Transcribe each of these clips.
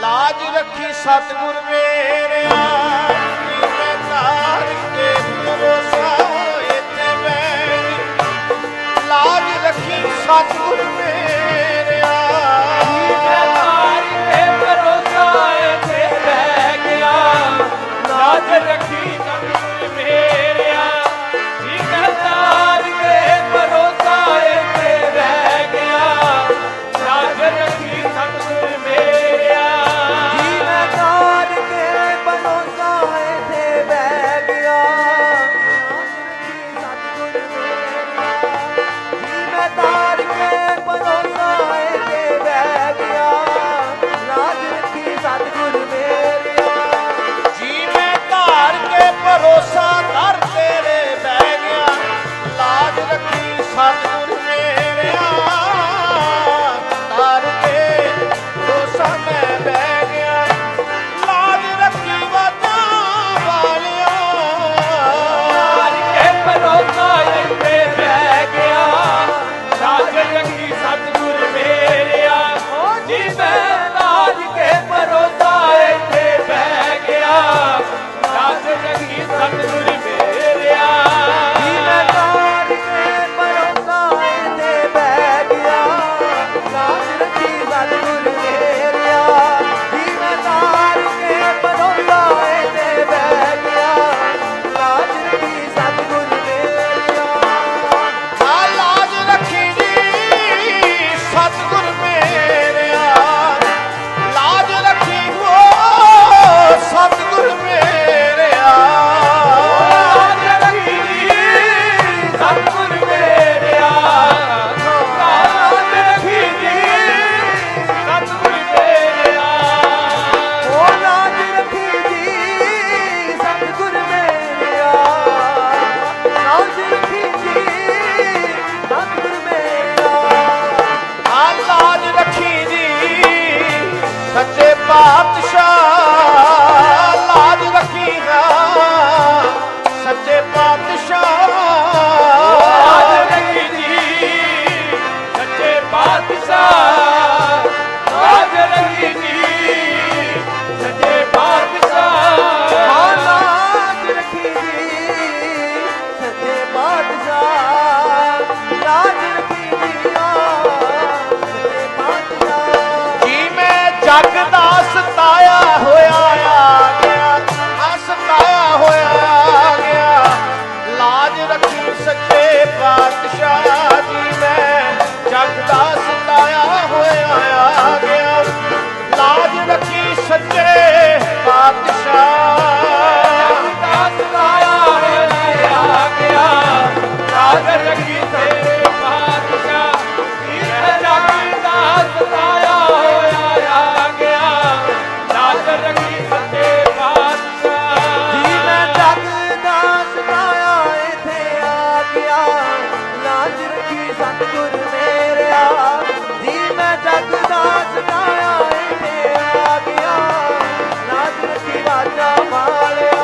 ਲਾਜ ਰੱਖੀ ਸਤਗੁਰ ਮੇਰਿਆ। বাদশাহ ਸਕੇ ਪਾਤਸ਼ਾਹ। ਸਤਿਗੁਰ ਮੇਰਿਆ ਦੀ ਮੈਂ ਜਗ ਦਾ ਸਦਾਇਆ ਏ ਮੇਰਾ ਗਿਆ ਨਾਦ ਦੀ ਵਾਜਾ ਮਾਲਿਆ।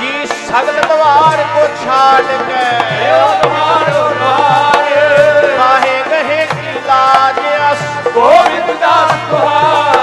ਜੀ ਸਗਲ ਪਵਾਰ ਕੋ ਛਾੜ ਕੇ ਓ ਤੁਹਾਰੋ ਨਾਰ ਕਾਹੇ ਕਹੇ ਕੀ ਲਾਜ ਅਸ। ਗੋਬਿੰਦ ਦਾਸ ਤੁਹਾਰ